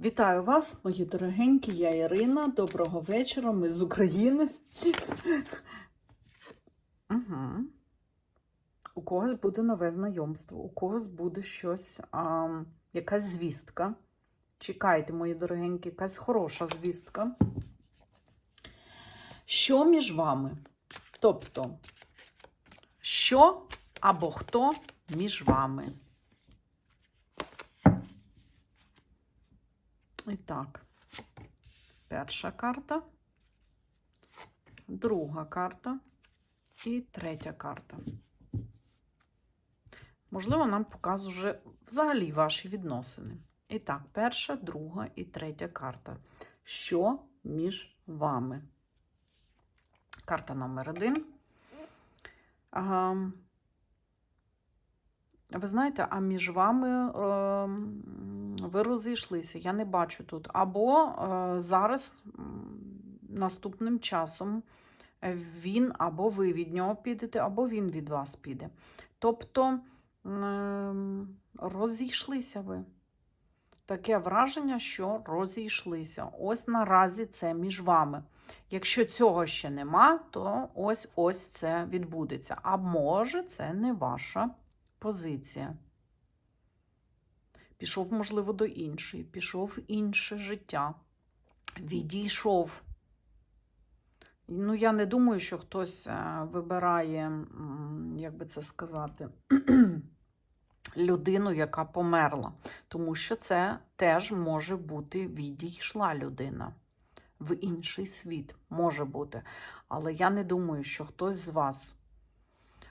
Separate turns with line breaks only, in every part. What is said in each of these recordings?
Вітаю вас, мої дорогенькі, я Ірина. Доброго вечора. Ми з України. Угу. У когось буде нове знайомство, у когось буде щось, а, якась звістка. Чекайте, мої дорогенькі, якась хороша звістка. Що між вами? Тобто, що або хто між вами? І так, перша карта, друга карта і третя карта. Можливо, нам показує взагалі ваші відносини. І так, перша, друга і третя карта. Що між вами? Карта номер один. Ага. Ви знаєте, а між вами е, ви розійшлися, я не бачу тут. Або е, зараз наступним часом він або ви від нього підете, або він від вас піде. Тобто е, розійшлися ви. Таке враження, що розійшлися. Ось наразі це між вами. Якщо цього ще нема, то ось ось це відбудеться. А може, це не ваша позиція. Пішов, можливо, до іншої, пішов в інше життя, відійшов. Ну, я не думаю, що хтось е, вибирає, як би це сказати, людину, яка померла. Тому що це теж може бути відійшла людина в інший світ. Може бути. Але я не думаю, що хтось з вас.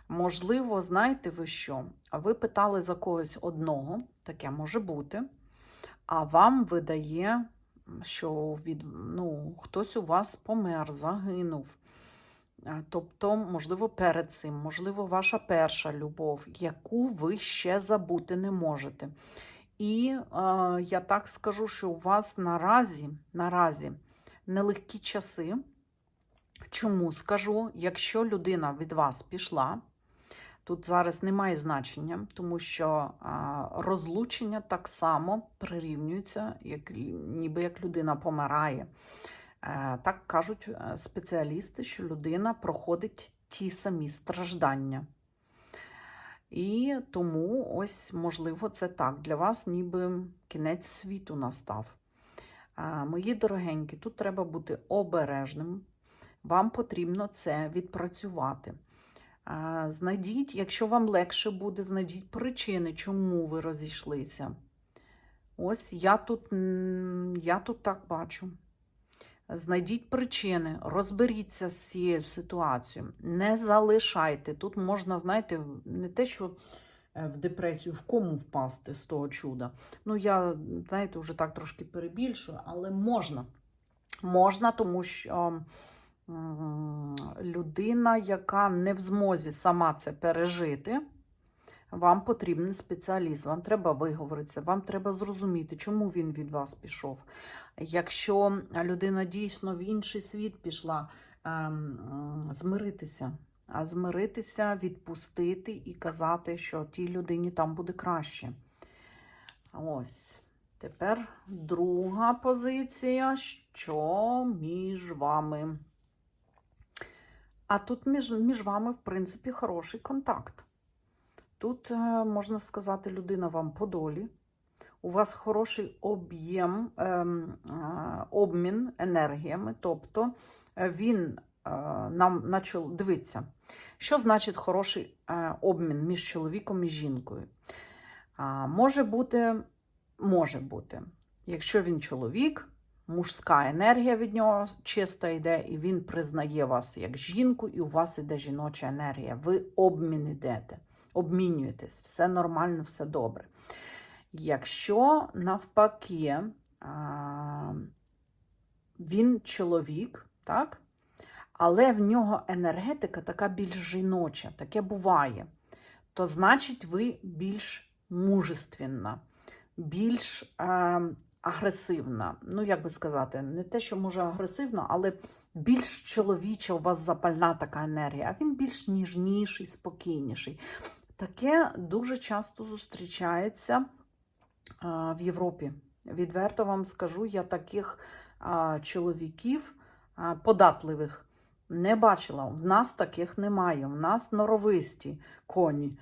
Можливо, знаєте ви що? Ви питали за когось одного, таке може бути, а вам видає, що від, ну, хтось у вас помер, загинув. Е, Тобто, можливо, перед цим, можливо, ваша перша любов, яку ви ще забути не можете. І е, я так скажу, що у вас наразі, наразі нелегкі часи. Чому скажу, якщо людина від вас пішла, тут зараз немає значення, тому що розлучення так само прирівнюється, як, ніби як людина помирає. Е, Так кажуть е, спеціалісти, що людина проходить ті самі страждання. І тому, ось, можливо, це так. Для вас ніби кінець світу настав. Е, Мої дорогенькі, тут треба бути обережним. Вам потрібно це відпрацювати. Знайдіть, якщо вам легше буде, знайдіть причини, чому ви розійшлися. Ось я тут, я тут так бачу. Знайдіть причини, розберіться з цією ситуацією, не залишайте. Тут можна, знаєте, не те, що е, в депресію, в кому впасти з того чуда. Ну, я, знаєте, вже так трошки перебільшую, але можна. Можна, тому що людина, яка не в змозі сама це пережити, вам потрібен спеціаліст, вам треба виговоритися, вам треба зрозуміти, чому він від вас пішов. Якщо людина дійсно в інший світ пішла, ем, змиритися, а змиритися, відпустити і казати, що тій людині там буде краще. Ось. Тепер друга позиція, що між вами. А тут між, між вами, в принципі, хороший контакт. Тут, е, можна сказати, людина вам по долі. У вас хороший об'єм, ем, е, обмін енергіями. Тобто е, він нам начал дивиться, що значить хороший обмін між чоловіком і жінкою. Може бути, може бути, якщо він чоловік, мужська енергія від нього чиста йде, і він признає вас як жінку, і у вас іде жіноча енергія. Ви обмін йдете, обмінюєтесь, все нормально, все добре. Якщо навпаки він чоловік, так? але в нього енергетика така більш жіноча, таке буває, то значить ви більш мужественна, більш е, агресивна. Ну, як би сказати, не те, що може агресивна, але більш чоловіча у вас запальна така енергія, а він більш ніжніший, спокійніший. Таке дуже часто зустрічається а, в Європі. відверто вам скажу, я таких чоловіків податливих не бачила. В нас таких немає. В нас норовисті коні,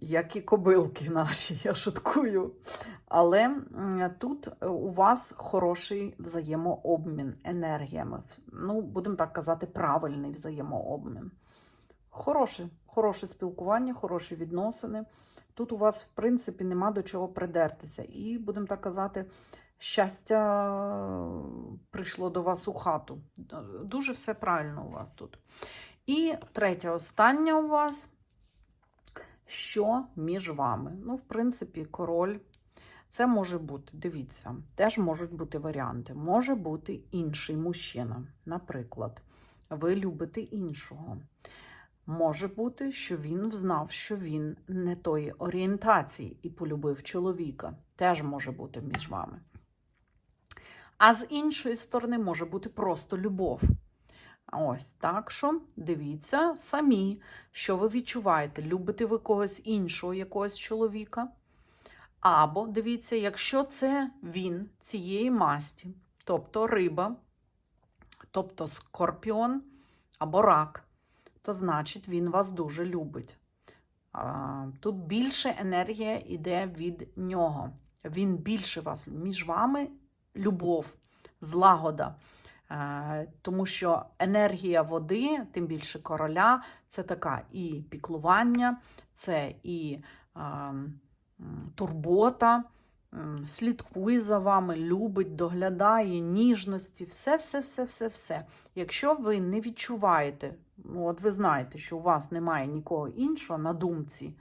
як і кобилки наші, я шуткую. Але тут у вас хороший взаємообмін енергіями. Ну, будемо так казати, правильний взаємообмін. Хороше, хороше спілкування, хороші відносини. Тут у вас, в принципі, нема до чого придертися. І, будемо так казати, щастя прийшло до вас у хату. Дуже все правильно у вас тут. І третє, останнє у вас, що між вами? Ну, в принципі, король. Це може бути, дивіться, теж можуть бути варіанти. Може бути інший мужчина. Наприклад, ви любите іншого. Може бути, що він взнав, що він не тої орієнтації і полюбив чоловіка. Теж може бути між вами. А з іншої сторони, може бути просто любов. Ось так що дивіться самі, що ви відчуваєте. Любите ви когось іншого, якогось чоловіка. Або дивіться, якщо це він цієї масті, тобто риба, тобто скорпіон або рак, то значить він вас дуже любить. Тут більше енергія йде від нього. Він більше вас між вами любов, злагода. Е, Тому що енергія води, тим більше короля, це така і піклування, це і е, турбота, слідкує за вами, любить, доглядає, ніжності, все, все, все, все, все. Якщо ви не відчуваєте, ну, от ви знаєте, що у вас немає нікого іншого на думці,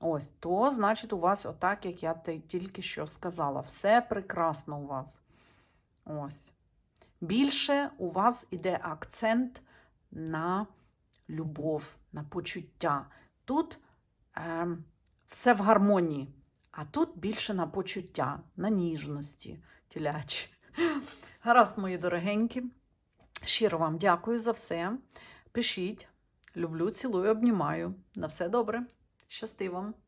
ось, то значить у вас отак, як я тільки що сказала, все прекрасно у вас. Ось. Більше у вас іде акцент на любов, на почуття. Тут ем, все в гармонії, а тут більше на почуття, на ніжності тілячі. Гаразд, мої дорогенькі. Щиро вам дякую за все. Пишіть. Люблю, цілую, обнімаю. На все добре. Щасти вам!